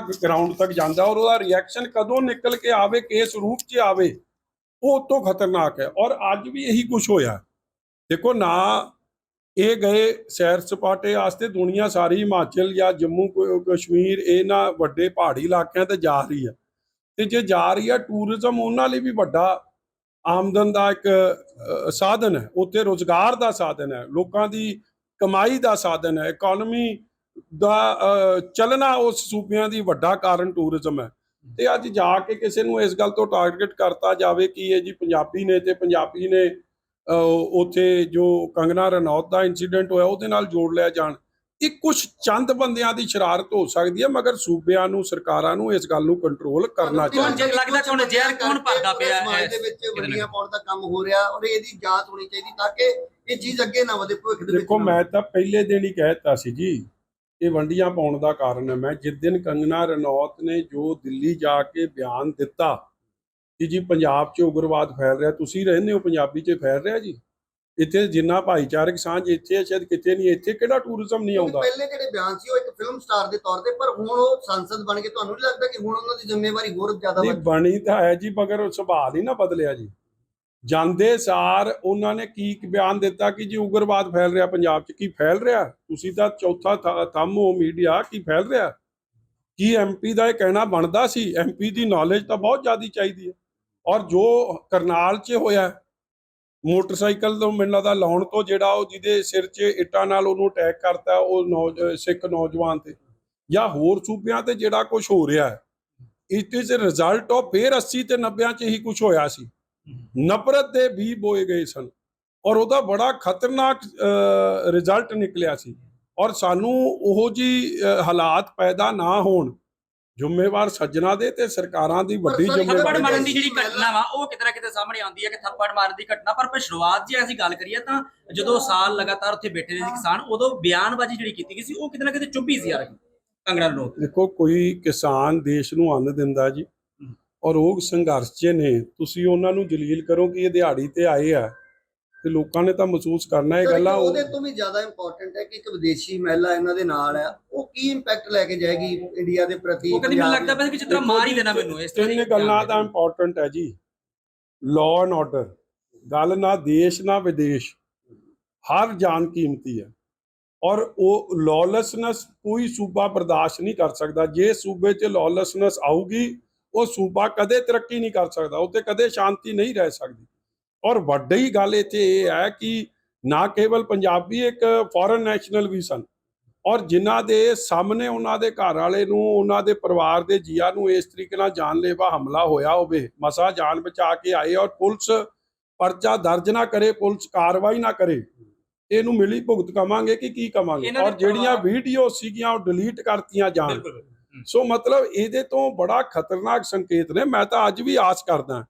ਕਿੰਨਾ ਗਰਾਊਂਡ ਤੱਕ ਜਾਂਦਾ ਔਰ ਉਹਦਾ ਰਿਐਕਸ਼ਨ ਕਦੋਂ ਨਿਕਲ ਕੇ ਆਵੇ, ਕਿਸ ਰੂਪ 'ਚ ਆਵੇ, ਉਹ ਤੋਂ ਖਤਰਨਾਕ ਹੈ। ਔਰ ਅੱਜ ਵੀ ਇਹੀ ਕੁਝ ਹੋਇਆ। ਦੇਖੋ ਨਾ ਇਹ ਗਏ ਸੈਰ ਸਪਾਟੇ ਵਾਸਤੇ ਦੁਨੀਆ ਸਾਰੀ ਹਿਮਾਚਲ ਜਾਂ ਜੰਮੂ ਕਸ਼ਮੀਰ ਇਹਨਾਂ ਵੱਡੇ ਪਹਾੜੀ ਇਲਾਕਿਆਂ ਤੇ ਜਾ ਰਹੀ ਹੈ। ਤੇ ਜੇ ਜਾ ਰਹੀ ਹੈ ਟੂਰਿਜ਼ਮ ਉਹਨਾਂ ਲਈ ਵੀ ਵੱਡਾ ਆਮਦਨ ਦਾ ਇੱਕ ਸਾਧਨ ਹੈ। ਉੱਥੇ ਰੋਜ਼ਗਾਰ ਦਾ ਸਾਧਨ ਹੈ। ਲੋਕਾਂ ਦੀ ਕਮਾਈ ਦਾ ਸਾਧਨ ਹੈ। ਇਕਨੋਮੀ ਦਾ ਚੱਲਣਾ ਉਸ ਸੂਬਿਆਂ ਦੀ ਵੱਡਾ ਕਾਰਨ ਟੂਰਿਜ਼ਮ ਹੈ। ਤੇ ਅੱਜ ਜਾ ਕੇ ਕਿਸੇ ਨੂੰ ਇਸ ਗੱਲ ਤੋਂ ਟਾਰਗੇਟ ਕਰਤਾ ਜਾਵੇ ਕਿ ਇਹ ਜੀ ਪੰਜਾਬੀ ਨੇ ਤੇ ਪੰਜਾਬੀ ਨੇ ਉੱਥੇ ਜੋ ਕੰਗਨਾ ਰਣੌਤ ਦਾ ਇਨਸੀਡੈਂਟ ਹੋਇਆ ਉਹਦੇ ਨਾਲ ਜੋੜ ਲਿਆ ਜਾਣ। ਇਹ ਕੁਝ ਚੰਦ ਬੰਦਿਆਂ ਦੀ ਸ਼ਰਾਰਤ ਹੋ ਸਕਦੀ ਹੈ ਮਗਰ ਸੂਬਿਆਂ ਨੂੰ ਸਰਕਾਰਾਂ ਨੂੰ ਇਸ ਗੱਲ ਨੂੰ ਕੰਟਰੋਲ ਕਰਨਾ ਚਾਹੀਦਾ। ਜੇ ਲੱਗਦਾ ਕਿ ਹੁਣ ਜ਼ਹਿਰ ਕੌਣ ਭਰਦਾ ਪਿਆ ਹੈ? ਸਮਾਜ ਦੇ ਵਿੱਚ ਵੱਡੀਆਂ ਪਾਉਣ ਦਾ ਕੰਮ ਹੋ ਰਿਹਾ ਔਰ ਇਹਦੀ ਜਾਂਚ ਹੋਣੀ ਚਾਹੀਦੀ ਤਾਂ ਕਿ ਇਹ ਚੀਜ਼ ਅੱਗੇ ਨਾ ਵਧੇ ਭਵਿੱਖ ਦੇ ਵਿੱਚ ਦੇਖੋ ਮੈਂ ਤਾਂ ਪਹਿਲੇ ਦਿਨ ਹੀ ਕਹਿਤਾ ਸੀ ਜੀ ਇਹ ਵੰਡੀਆਂ ਪਾਉਣ ਦਾ ਕਾਰਨ ਹੈ। ਮੈਂ ਜਿਸ ਦਿਨ ਕੰਗਨਾ ਰਣੌਤ ਨੇ ਜੋ ਦਿੱਲੀ ਜਾ ਕੇ ਬਿਆਨ ਦਿੱਤਾ ਕਿ ਜੀ ਪੰਜਾਬ 'ਚ ਉਗਰਵਾਦ ਫੈਲ ਰਿਹਾ ਤੁਸੀਂ ਰਹਿੰਦੇ ਹੋ ਪੰਜਾਬੀ 'ਚ ਫੈਲ ਰਿਹਾ ਜੀ। ਇੱਥੇ ਜਿੰਨਾ ਭਾਈਚਾਰਕ ਸਾਂਝ ਇੱਥੇ ਹੈ ਸ਼ਾਇਦ ਕਿਤੇ ਨਹੀਂ ਇੱਥੇ ਕਿਹੜਾ ਟੂਰਿਜ਼ਮ ਨਹੀਂ ਆਉਂਦਾ? ਪਹਿਲੇ ਜਿਹੜੇ ਬਿਆਨ ਸੀ ਉਹ ਇੱਕ ਫਿਲਮ ਸਟਾਰ ਦੇ ਤੌਰ ਤੇ ਪਰ ਹੁਣ ਉਹ ਸੰਸਦ ਬਣ ਕੇ ਤੁਹਾਨੂੰ ਨਹੀਂ ਲੱਗਦਾ ਕਿ ਹੁਣ ਉਹਨਾਂ ਦੀ ਜ਼ਿੰਮੇਵਾਰੀ ਹੋਰ ਜ਼ਿਆਦਾ ਵੱਧ ਬਣੀ ਤਾਂ ਹੈ ਜੀ ਮਗਰ ਸੁਭਾਅ ਨਹੀਂ ਨਾ ਬਦਲਿਆ ਜੀ। ਜਾਂਦੇ ਸਾਰ ਉਹਨਾਂ ਨੇ ਕੀ ਬਿਆਨ ਦਿੱਤਾ ਕਿ ਜੀ ਉਗਰਵਾਦ ਫੈਲ ਰਿਹਾ ਪੰਜਾਬ 'ਚ, ਕੀ ਫੈਲ ਰਿਹਾ? ਤੁਸੀਂ ਤਾਂ ਚੌਥਾ ਥੰਮ ਹੋ ਮੀਡੀਆ, ਕੀ ਫੈਲ ਰਿਹਾ? ਕੀ ਐਮਪੀ ਦਾ ਇਹ ਕਹਿਣਾ ਬਣਦਾ ਸੀ? ਐਮਪੀ ਦੀ ਨੌਲੇਜ ਤਾਂ ਬਹੁਤ ਜ਼ਿਆਦੀ ਚਾਹੀਦੀ ਹੈ। ਔਰ ਜੋ ਕਰਨਾਲ 'ਚ ਹੋਇਆ, ਮੋਟਰਸਾਈਕਲ ਤੋਂ ਮੈਨੂੰ ਲੱਗਦਾ ਲਾਉਣ ਤੋਂ ਜਿਹੜਾ ਉਹ ਜਿਹਦੇ ਸਿਰ 'ਚ ਇੱਟਾਂ ਨਾਲ ਉਹਨੂੰ ਅਟੈਕ ਕਰਤਾ, ਉਹ ਨੌ- ਸਿੱਖ ਨੌਜਵਾਨ ਤੇ। ਜਾਂ ਹੋਰ ਸੂਬਿਆਂ ਤੇ ਜਿਹੜਾ ਕੁਝ ਹੋ ਰਿਹਾ ਹੈ it is a result of ਫੇਰ 80 ਤੇ 90 ਚ ਹੀ ਕੁਝ ਹੋਇਆ ਸੀ। ਨਫ਼ਰਤ ਦੇ ਵੀ ਬੋਏ ਗਏ ਸਨ ਔਰ ਉਹਦਾ ਬੜਾ ਖਤਰਨਾਕ ਰਿਜ਼ਲਟ ਨਿਕਲਿਆ ਸੀ ਔਰ ਸਾਨੂੰ ਉਹੋ ਜੀ ਹਾਲਾਤ ਪੈਦਾ ਨਾ ਹੋਣ ਜ਼ਿੰਮੇਵਾਰ ਸੱਜਣਾ ਦੇ ਤੇ ਸਰਕਾਰਾਂ ਦੀ ਵੱਡੀ ਸਰ, ਥੱਪੜ ਜ਼ਿੰਮੇਵਾਰੀ ਮਾਰਨ ਦੀ ਜਿਹੜੀ ਘਟਨਾ ਵਾ ਉਹ ਕਿਤੇ ਨਾ ਕਿਤੇ ਸਾਹਮਣੇ ਆਉਂਦੀ ਹੈ ਕਿ ਥੱਪੜ ਮਾਰਨ ਦੀ ਘਟਨਾ ਪਰ ਪਰ ਸ਼ੁਰੂਆਤ ਜੇ ਅਸੀਂ ਗੱਲ ਕਰੀਏ ਤਾਂ ਜਦੋਂ ਸਾਲ ਲਗਾਤਾਰ ਉੱਥੇ ਬੈਠੇ ਰਹੇ ਸੀ ਕਿਸਾਨ ਉਦੋਂ ਬਿਆਨਬਾਜ਼ੀ ਜਿਹੜੀ ਕੀਤੀ ਗਈ ਸੀ ਉਹ ਕਿਤੇ ਨਾ ਕਿਤੇ ਚੁੱਭੀ ਸੀ ਯਾਰ ਕੰਗਣਾ ਰਣੌਤ ਦੇਖੋ ਕੋਈ ਕਿਸਾਨ ਦੇਸ਼ ਨੂੰ ਅੰਨ ਦਿੰਦਾ ਜੀ ਔਰ ਉਹ ਸੰਘਰਸ਼ 'ਚ ਨੇ ਤੁਸੀਂ ਉਹਨਾਂ ਨੂੰ ਜਲੀਲ ਕਰੋ ਕਿ ਇਹ ਦਿਹਾੜੀ ਤੇ ਆਏ ਆ ਤੇ ਲੋਕਾਂ ਨੇ ਤਾਂ ਮਹਿਸੂਸ ਕਰਨਾ ਇਹ ਗੱਲਾਂ ਉਹ- ਉਹਦੇ ਤੋਂ ਵੀ ਜ਼ਿਆਦਾ ਇੰਪੋਰਟੈਂਟ ਹੈ ਕਿ ਇੱਕ ਵਿਦੇਸ਼ੀ ਮਹਿਲਾ ਇਹਨਾਂ ਦੇ ਨਾਲ ਹੈ। ਉਹ ਕੀ ਇੰਪੈਕਟ ਲੈ ਕੇ ਜਾਏਗੀ ਇੰਡੀਆ ਦੇ ਪ੍ਰਤੀ ਉਹ ਕਦੀ ਮੈਨੂੰ ਲੱਗਦਾ ਪਿਆ ਕਿ ਜਿਸ ਤਰ੍ਹਾਂ ਮਾਰ ਹੀ ਦੇਣਾ ਮੈਨੂੰ ਇਸ ਤਰ੍ਹਾਂ ਦੀ ਗੱਲਾਂ ਤਾਂ ਇੰਪੋਰਟੈਂਟ ਹੈ ਜੀ। ਲਾਅ ਐਂਡ ਆਰਡਰ ਗੱਲ ਨਾ ਦੇਸ਼ ਨਾ ਵਿਦੇਸ਼ ਹਰ ਜਾਨ ਕੀਮਤੀ ਹੈ। ਔਰ ਉਹ ਲੌਲੈਸਨੈਸ ਕੋਈ ਸੂਬਾ ਬਰਦਾਸ਼ਤ ਨਹੀਂ ਕਰ ਸਕਦਾ। ਜੇ ਸੂਬੇ 'ਚ ਲੌਲੈਸਨੈਸ ਆਊਗੀ ਉਹ ਸੂਬਾ ਕਦੇ ਤਰੱਕੀ ਨਹੀਂ ਕਰ ਸਕਦਾ ਉੱਤੇ ਕਦੇ ਸ਼ਾਂਤੀ ਨਹੀਂ ਰਹਿ ਸਕਦੀ। ਔਰ ਵੱਡੀ ਗੱਲ ਇੱਥੇ ਇਹ ਹੈ ਕਿ ਨਾ ਕੇਵਲ ਪੰਜਾਬੀ ਇੱਕ ਫੋਰਨ ਨੈਸ਼ਨਲ ਵੀ ਸਨ ਔਰ ਜਿਨ੍ਹਾਂ ਦੇ ਸਾਹਮਣੇ ਉਹਨਾਂ ਦੇ ਘਰ ਵਾਲੇ ਨੂੰ ਉਹਨਾਂ ਦੇ ਪਰਿਵਾਰ ਦੇ ਜੀਆਂ ਨੂੰ ਇਸ ਤਰੀਕੇ ਨਾਲ ਜਾਨਲੇਵਾ ਹਮਲਾ ਹੋਇਆ ਹੋਵੇ ਮਸਾ ਜਾਨ ਬਚਾ ਕੇ ਆਏ ਔਰ ਪੁਲਿਸ ਪਰਚਾ ਦਰਜ ਨਾ ਕਰੇ ਪੁਲਿਸ ਕਾਰਵਾਈ ਨਾ ਕਰੇ ਇਹਨੂੰ ਮਿਲੀ ਭੁਗਤ ਕਵਾਂਗੇ ਕਿ ਕੀ ਕਵਾਂਗੇ? ਔਰ ਜਿਹੜੀਆਂ ਵੀਡੀਓ ਸੀਗੀਆਂ ਉਹ ਡਿਲੀਟ ਕਰਤੀਆਂ ਜਾਣ। ਸੋ ਮਤਲਬ ਇਹਦੇ ਤੋਂ ਬੜਾ ਖਤਰਨਾਕ ਸੰਕੇਤ ਨੇ, ਮੈਂ ਤਾਂ ਅੱਜ ਵੀ ਆਸ ਕਰਦਾ।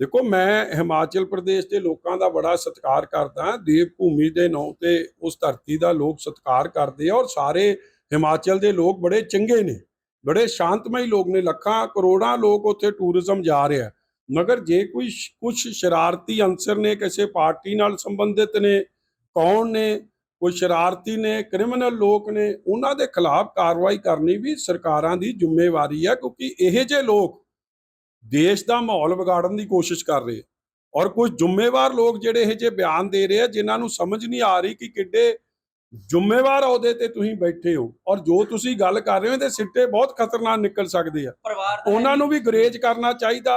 ਦੇਖੋ, ਮੈਂ ਹਿਮਾਚਲ ਪ੍ਰਦੇਸ਼ ਦੇ ਲੋਕਾਂ ਦਾ ਬੜਾ ਸਤਿਕਾਰ ਕਰਦਾ ਦੇਵ ਭੂਮੀ ਦੇ ਨਾਂ ਤੇ ਉਸ ਧਰਤੀ ਦਾ ਲੋਕ ਸਤਿਕਾਰ ਕਰਦੇ ਆ ਔਰ ਸਾਰੇ ਹਿਮਾਚਲ ਦੇ ਲੋਕ ਬੜੇ ਚੰਗੇ ਨੇ, ਬੜੇ ਸ਼ਾਂਤਮਈ ਲੋਕ ਨੇ, ਲੱਖਾਂ ਕਰੋੜਾਂ ਲੋਕ ਉੱਥੇ ਟੂਰਿਜ਼ਮ ਜਾ ਰਿਹਾ ਮਗਰ ਜੇ ਕੋਈ ਕੁਝ ਸ਼ਰਾਰਤੀ ਅੰਸਰ ਨੇ, ਕਿਸੇ ਪਾਰਟੀ ਨਾਲ ਸੰਬੰਧਿਤ ਨੇ, ਕੌਣ ਨੇ ਕੋਈ ਸ਼ਰਾਰਤੀ ਨੇ ਕ੍ਰਿਮੀਨਲ ਲੋਕ ਨੇ ਉਹਨਾਂ ਦੇ ਖਿਲਾਫ ਕਾਰਵਾਈ ਕਰਨੀ ਵੀ ਸਰਕਾਰਾਂ ਦੀ ਜ਼ਿੰਮੇਵਾਰੀ ਹੈ ਕਿਉਂਕਿ ਇਹ ਜੇ ਲੋਕ ਦੇਸ਼ ਦਾ ਮਾਹੌਲ ਵਿਗਾੜਨ ਦੀ ਕੋਸ਼ਿਸ਼ ਕਰ ਰਹੇ ਔਰ ਕੁਝ ਜ਼ਿੰਮੇਵਾਰ ਲੋਕ ਜਿਹੜੇ ਇਹ ਜੇ ਬਿਆਨ ਦੇ ਰਹੇ ਆ ਜਿਨ੍ਹਾਂ ਨੂੰ ਸਮਝ ਨਹੀਂ ਆ ਰਹੀ ਕਿ ਕਿੱਡੇ ਜ਼ਿੰਮੇਵਾਰ ਅਹੁਦੇ ਤੇ ਤੁਸੀਂ ਬੈਠੇ ਹੋ। ਔਰ ਜੋ ਤੁਸੀਂ ਗੱਲ ਕਰ ਰਹੇ ਹੋ ਇਹਦੇ ਸਿੱਟੇ ਬਹੁਤ ਖਤਰਨਾਕ ਨਿਕਲ ਸਕਦੇ ਆ। ਉਹਨਾਂ ਨੂੰ ਵੀ ਗਰੇਜ ਕਰਨਾ ਚਾਹੀਦਾ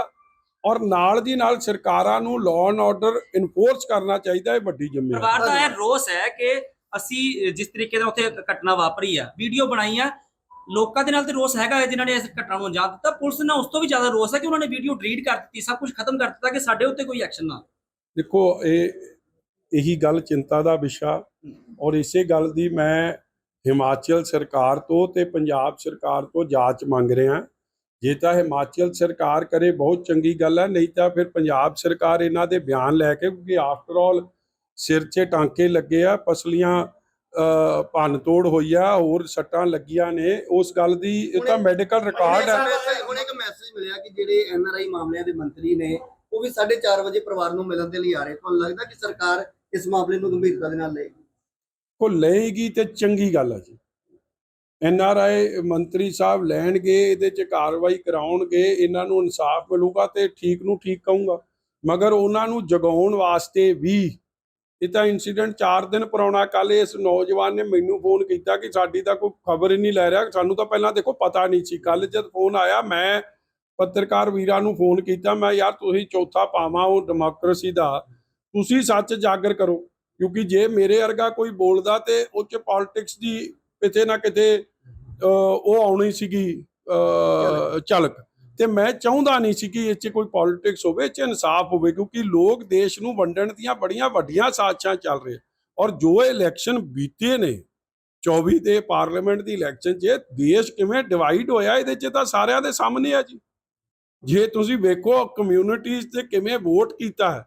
ਔਰ ਨਾਲ ਦੀ ਨਾਲ ਸਰਕਾਰਾਂ ਨੂੰ ਲਾਅ ਐਂਡ ਆਰਡਰ ਇਨਫੋਰਸ ਕਰਨਾ ਚਾਹੀਦਾ ਇਹ ਵੱਡੀ ਜ਼ਿੰਮੇਵਾਰੀ। ਪਰਿਵਾਰ ਦਾ ਇਹ ਰੋਸ ਹੈ ਕਿ ਅਸੀਂ ਜਿਸ ਤਰੀਕੇ ਨਾਲ ਉੱਥੇ ਘਟਨਾ ਵਾਪਰੀ ਆ, ਵੀਡੀਓ ਬਣਾਈ ਆ, ਲੋਕਾਂ ਦੇ ਨਾਲ ਤੇ ਰੋਸ ਹੈਗਾ ਜਿਨ੍ਹਾਂ ਨੇ ਇਸ ਘਟਨਾ ਨੂੰ ਅੰਜਾਮ ਦਿੱਤਾ। ਪੁਲਿਸ ਨਾਲ ਉਸ ਤੋਂ ਵੀ ਜ਼ਿਆਦਾ ਰੋਸ ਹੈ ਕਿ ਉਹਨਾਂ ਨੇ ਵੀਡੀਓ ਡਿਲੀਟ ਕਰ ਦਿੱਤੀ, ਸਭ ਕੁਝ ਖਤਮ ਕਰ ਦਿੱਤਾ ਕਿ ਸਾਡੇ ਉੱਤੇ ਕੋਈ ਐਕਸ਼ਨ ਨਾ ਦੇਖੋ, ਇਹ, ਇਹੀ ਗੱਲ ਚਿੰਤਾ ਦਾ ਵਿਸ਼ਾ। ਔਰ ਇਸੇ ਗੱਲ ਦੀ ਮੈਂ ਹਿਮਾਚਲ ਸਰਕਾਰ ਤੋਂ ਤੇ ਪੰਜਾਬ ਸਰਕਾਰ ਤੋਂ ਜਾਂਚ ਮੰਗ ਰਿਹਾ। ਜੇ ਤਾਂ ਹਿਮਾਚਲ ਸਰਕਾਰ ਕਰੇ, ਬਹੁਤ ਚੰਗੀ ਗੱਲ ਹੈ, ਨਹੀਂ ਤਾਂ ਫਿਰ ਪੰਜਾਬ ਸਰਕਾਰ ਇਹਨਾਂ ਦੇ ਬਿਆਨ ਲੈ ਕੇ, ਕਿਉਂਕਿ ਆਫਟਰ ਆਲ ਸਿਰ 'ਚ ਟਾਂਕੇ ਲੱਗੇ ਆ ਪਸਲੀਆਂ ਭੰਨ ਤੋੜ ਹੋਈ ਆ ਹੋਰ ਸੱਟਾਂ ਲੱਗੀਆਂ ਨੇ। ਉਸ ਗੱਲ ਦੀ ਇਹ ਤਾਂ ਮੈਡੀਕਲ ਰਿਕਾਰਡ ਹੈ ਹੁਣ ਇੱਕ ਮੈਸੇਜ ਮਿਲਿਆ ਕਿ ਜਿਹੜੇ ਐਨਆਰਆਈ ਮਾਮਲਿਆਂ ਦੇ ਮੰਤਰੀ ਨੇ ਉਹ ਵੀ 4:30 ਵਜੇ ਪਰਿਵਾਰ ਨੂੰ ਮਿਲਣ ਦੇ ਲਈ ਆ ਰਹੇ। ਤੁਹਾਨੂੰ ਲੱਗਦਾ ਕਿ ਸਰਕਾਰ ਇਸ ਮਾਮਲੇ ਨੂੰ ਗੰਭੀਰਤਾ ਦੇ ਨਾਲ ਲਏਗੀ? ਕੋ ਲਏਗੀ ਤੇ ਚੰਗੀ ਗੱਲ ਹੈ ਜੀ। ਐਨ ਆਰ ਆਈ ਮੰਤਰੀ ਸਾਹਿਬ ਲੈਣਗੇ ਇਹਦੇ 'ਚ ਕਾਰਵਾਈ ਕਰਾਉਣਗੇ ਇਹਨਾਂ ਨੂੰ ਇਨਸਾਫ ਮਿਲੂਗਾ ਤੇ ਠੀਕ ਨੂੰ ਠੀਕ ਕਹੂੰਗਾ। ਮਗਰ ਉਹਨਾਂ ਨੂੰ ਜਗਾਉਣ ਵਾਸਤੇ ਵੀ ਇਹ ਤਾਂ ਇਨਸੀਡੈਂਟ 4 ਦਿਨ ਪੁਰਾਣਾ ਕੱਲ ਇਸ ਨੌਜਵਾਨ ਨੇ ਮੈਨੂੰ ਫੋਨ ਕੀਤਾ ਕਿ ਸਾਡੀ ਤਾਂ ਕੋਈ ਖਬਰ ਹੀ ਨਹੀਂ ਲੈ ਰਿਹਾ। ਸਾਨੂੰ ਤਾਂ ਪਹਿਲਾਂ ਦੇਖੋ ਪਤਾ ਨਹੀਂ ਸੀ। ਕੱਲ ਜਦ ਫੋਨ ਆਇਆ, ਮੈਂ ਪੱਤਰਕਾਰ ਵੀਰਾਂ ਨੂੰ ਫੋਨ ਕੀਤਾ, ਮੈਂ ਯਾਰ ਤੁਸੀਂ ਚੌਥਾ ਪਾਵਾਂ ਉਹ ਡੈਮੋਕ੍ਰੇਸੀ ਦਾ। ਤੁਸੀਂ ਸੱਚ ਜਾਗਰ ਕਰੋ, ਕਿਉਂਕਿ ਜੇ ਮੇਰੇ ਵਰਗਾ ਕੋਈ ਬੋਲਦਾ ਤੇ ਉਹ ਚ ਪੋਲਿਟਿਕਸ ਦੀ ਕਿਤੇ ਨਾ ਕਿਤੇ ਉਹ ਆਉਣੀ ਸੀਗੀ ਝਲਕ। ਤੇ ਮੈਂ ਚਾਹੁੰਦਾ ਨਹੀਂ ਸੀ ਕਿ ਇਹ 'ਚ ਕੋਈ ਪੋਲਿਟਿਕਸ ਹੋਵੇ, ਇਹ 'ਚ ਇਨਸਾਫ ਹੋਵੇ, ਕਿਉਂਕਿ ਲੋਕ ਦੇਸ਼ ਨੂੰ ਵੰਡਣ ਦੀਆਂ ਬੜੀਆਂ ਵੱਡੀਆਂ ਸਾਜ਼ਿਸ਼ਾਂ ਚੱਲ ਰਹੇ ਔਰ ਜੋ ਇਲੈਕਸ਼ਨ ਬੀਤੇ ਨੇ 24 ਦੇ ਪਾਰਲੀਮੈਂਟ ਦੀ ਇਲੈਕਸ਼ਨ 'ਚ ਦੇਸ਼ ਕਿਵੇਂ ਡਿਵਾਈਡ ਹੋਇਆ, ਇਹਦੇ 'ਚ ਤਾਂ ਸਾਰਿਆਂ ਦੇ ਸਾਹਮਣੇ ਆ ਜੀ। ਜੇ ਤੁਸੀਂ ਵੇਖੋ ਕਮਿਊਨਿਟੀਜ਼ ਤੇ ਕਿਵੇਂ ਵੋਟ ਕੀਤਾ ਹੈ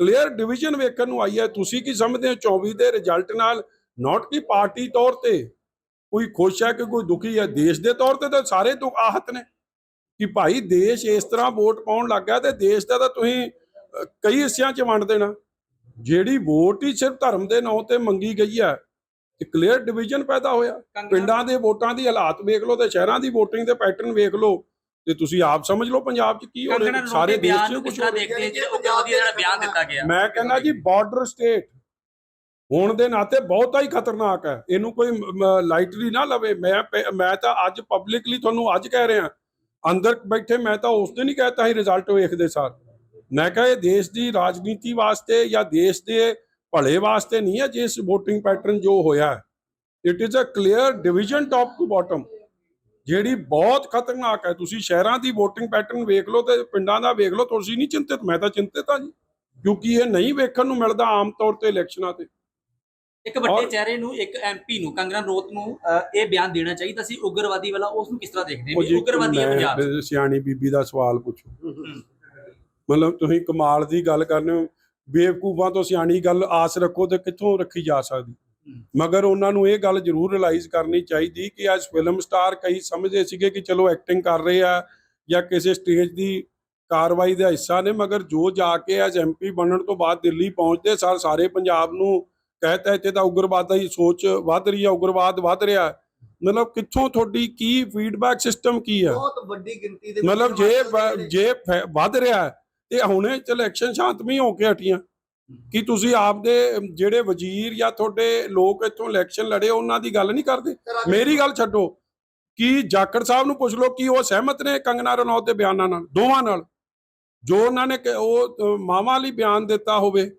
ਕਲੀਅਰ ਡਿਵੀਜ਼ਨ ਵੇਖਣ ਨੂੰ ਆਈ ਹੈ। ਤੁਸੀਂ ਕੀ ਸਮਝਦੇ ਹੋ 24 ਦੇ ਰਿਜ਼ਲਟ ਨਾਲ? ਨਾਟ ਕਿ ਪਾਰਟੀ ਤੌਰ ਤੇ? ਕੋਈ ਖੁਸ਼ ਹੈ ਕਿ ਕੋਈ ਦੁਖੀ ਹੈ? ਦੇਸ਼ ਦੇ ਤੌਰ ਤੇ ਤਾਂ ਸਾਰੇ ਦੁੱਖ ਆਹਤ ਨੇ। ਕਿ ਭਾਈ ਦੇਸ਼ ਇਸ ਤਰ੍ਹਾਂ ਵੋਟ ਪਾਉਣ ਲੱਗ ਗਿਆ ਤੇ ਦੇਸ਼ ਦਾ ਤਾਂ ਤੁਸੀਂ ਕਈ ਹਿੱਸਿਆਂ 'ਚ ਵੰਡ ਦੇਣਾ। ਜਿਹੜੀ ਵੋਟ ਹੀ ਸਿਰਫ ਧਰਮ ਦੇ ਨਾਂ ਤੇ ਮੰਗੀ ਗਈ ਹੈ ਤੇ ਕਲੀਅਰ ਡਿਵੀਜ਼ਨ ਪੈਦਾ ਹੋਇਆ। ਪਿੰਡਾਂ ਦੇ ਵੋਟਾਂ ਦੀ ਹਾਲਾਤ ਵੇਖ ਲਓ ਤੇ ਸ਼ਹਿਰਾਂ ਦੀ VOTING ਦੇ ਪੈਟਰਨ ਵੇਖ ਲਓ ਤੇ ਤੁਸੀਂ ਆਪ ਸਮਝ ਲਓ ਪੰਜਾਬ 'ਚ ਕੀ ਹੋ ਰਿਹਾ। ਸਾਰੇ ਦੇਸ਼ 'ਚ ਕੁਝ ਦੇਖਦੇ ਆ ਜਿਹੜਾ ਬਿਆਨ ਦਿੱਤਾ ਗਿਆ। ਮੈਂ ਕਹਿੰਦਾ ਜੀ ਬਾਰਡਰ ਸਟੇਟ ਹੋਣ ਦੇ ਨਾਤੇ ਬਹੁਤਾ ਹੀ ਖਤਰਨਾਕ ਹੈ। ਇਹਨੂੰ ਕੋਈ ਲਾਈਟਲੀ ਨਾ ਲਵੇ। ਮੈਂ ਮੈਂ ਤਾਂ ਅੱਜ ਪਬਲਿਕਲੀ ਤੁਹਾਨੂੰ ਅੱਜ ਕਹਿ ਰਿਹਾ। ਅੰਦਰ ਬੈਠੇ, ਮੈਂ ਤਾਂ ਉਸ ਦਿਨ ਹੀ ਕਹਿਤਾ ਸੀ ਰਿਜ਼ਲਟ ਵੇਖਦੇ ਸਾਰ। ਮੈਂ ਕਿਹਾ, ਇਹ ਦੇਸ਼ ਦੀ ਰਾਜਨੀਤੀ ਵਾਸਤੇ ਜਾਂ ਦੇਸ਼ ਦੇ ਭਲੇ ਵਾਸਤੇ ਨਹੀਂ ਹੈ, ਜਿਸ VOTING ਪੈਟਰਨ ਜੋ ਹੋਇਆ it is a clear division top to bottom ਜਿਹੜੀ ਬਹੁਤ ਖਤਰਨਾਕ ਹੈ। ਤੁਸੀਂ ਸ਼ਹਿਰਾਂ ਦੀ VOTING ਪੈਟਰਨ ਵੇਖ ਲਓ ਤੇ ਪਿੰਡਾਂ ਦਾ ਵੇਖ ਲਓ, ਤੁਸੀਂ ਨਹੀਂ ਚਿੰਤਿਤ। ਮੈਂ ਤਾਂ ਚਿੰਤਿਤ ਹਾਂ ਜੀ। ਕਿਉਂਕਿ ਇਹ ਨਹੀਂ ਵੇਖਣ ਨੂੰ ਮਿਲਦਾ ਆਮ ਤੌਰ ਤੇ ਇਲੈਕਸ਼ਨਾਂ ਤੇ। ਇੱਕ ਵੱਡੇ ਚਿਹਰੇ ਨੂੰ ਇੱਕ ਐਮਪੀ ਨੂੰ ਕੰਗਣਾ ਰਣੌਤ ਨੂੰ ਇਹ ਬਿਆਨ ਦੇਣਾ ਚਾਹੀਦਾ ਸੀ। ਉਗਰਵਾਦੀ ਵਾਲਾ ਉਸ ਨੂੰ ਕਿਸ ਤਰ੍ਹਾਂ ਦੇਖਦੇ ਨੇ? ਉਗਰਵਾਦੀ ਹੈ ਪੰਜਾਬ ਸਿਆਣੀ ਬੀਬੀ ਦਾ ਸਵਾਲ ਪੁੱਛੋ। ਮਤਲਬ ਤੁਸੀਂ ਕਮਾਲ ਦੀ ਗੱਲ ਕਰਨੇ ਹੋ। ਬੇਵਕੂਫਾਂ ਤੋਂ ਸਿਆਣੀ ਗੱਲ ਆਸ ਰੱਖੋ ਤੇ ਕਿੱਥੋਂ ਰੱਖੀ ਜਾ ਸਕਦੀ? ਮਗਰ ਉਹਨਾਂ ਨੂੰ ਇਹ ਗੱਲ ਜ਼ਰੂਰ ਰਿਅਲਾਈਜ਼ ਕਰਨੀ ਚਾਹੀਦੀ ਕਿ ਅੱਜ ਫਿਲਮ ਸਟਾਰ ਕਈ ਸਮਝਦੇ ਸੀਗੇ ਕਿ ਚਲੋ ਐਕਟਿੰਗ ਕਰ ਰਹੇ ਆ ਜਾਂ ਕਿਸੇ ਸਟੇਜ ਦੀ ਕਾਰਵਾਈ ਦਾ ਹਿੱਸਾ ਨੇ ਮਗਰ ਜੋ ਜਾ ਕੇ ਅੱਜ ਐਮਪੀ ਬਣਨ ਤੋਂ ਬਾਅਦ ਦਿੱਲੀ ਪਹੁੰਚਦੇ ਸਾਰ ਸਾਰੇ ਪੰਜਾਬ ਨੂੰ ਕਹਤਾ ਇੱਥੇ ਤਾਂ ਉਗਰਵਾਦ ਦੀ ਸੋਚ ਵੱਧ ਰਹੀ ਹੈ ਉਗਰਵਾਦ ਵੱਧ ਰਿਹਾ। ਮਤਲਬ ਕਿੱਥੋਂ ਤੁਹਾਡੀ ਕੀ ਫੀਡਬੈਕ ਸਿਸਟਮ ਕੀ ਹੈ? ਬਹੁਤ ਵੱਡੀ ਗਿਣਤੀ ਦੇ ਮਤਲਬ ਜੇ ਜੇ ਵੱਧ ਰਿਹਾ ਹੈ, ਤੇ ਹੁਣੇ ਚ ਇਲੈਕਸ਼ਨ ਸ਼ਾਂਤਮਈ ਹੋ ਕੇ ਹਟੀਆਂ। ਕਿ ਤੁਸੀਂ ਆਪਦੇ ਜਿਹੜੇ ਵਜ਼ੀਰ ਜਾਂ ਤੁਹਾਡੇ ਲੋਕ ਇੱਥੋਂ ਇਲੈਕਸ਼ਨ ਲੜੇ ਉਹਨਾਂ ਦੀ ਗੱਲ ਨਹੀਂ ਕਰਦੇ? ਮੇਰੀ ਗੱਲ ਛੱਡੋ। ਕਿ ਜਾਖੜ ਸਾਹਿਬ ਨੂੰ ਪੁੱਛ ਲਓ ਕਿ ਉਹ ਸਹਿਮਤ ਨੇ ਕੰਗਨਾ ਰਣੌਤ ਦੇ ਬਿਆਨਾਂ ਨਾਲ ਦੋਵਾਂ ਨਾਲ? ਜੋ ਉਹਨਾਂ ਨੇ ਉਹ ਮਾਵਾਂ ਲਈ ਬਿਆਨ ਦਿੱਤਾ ਹੋਵੇ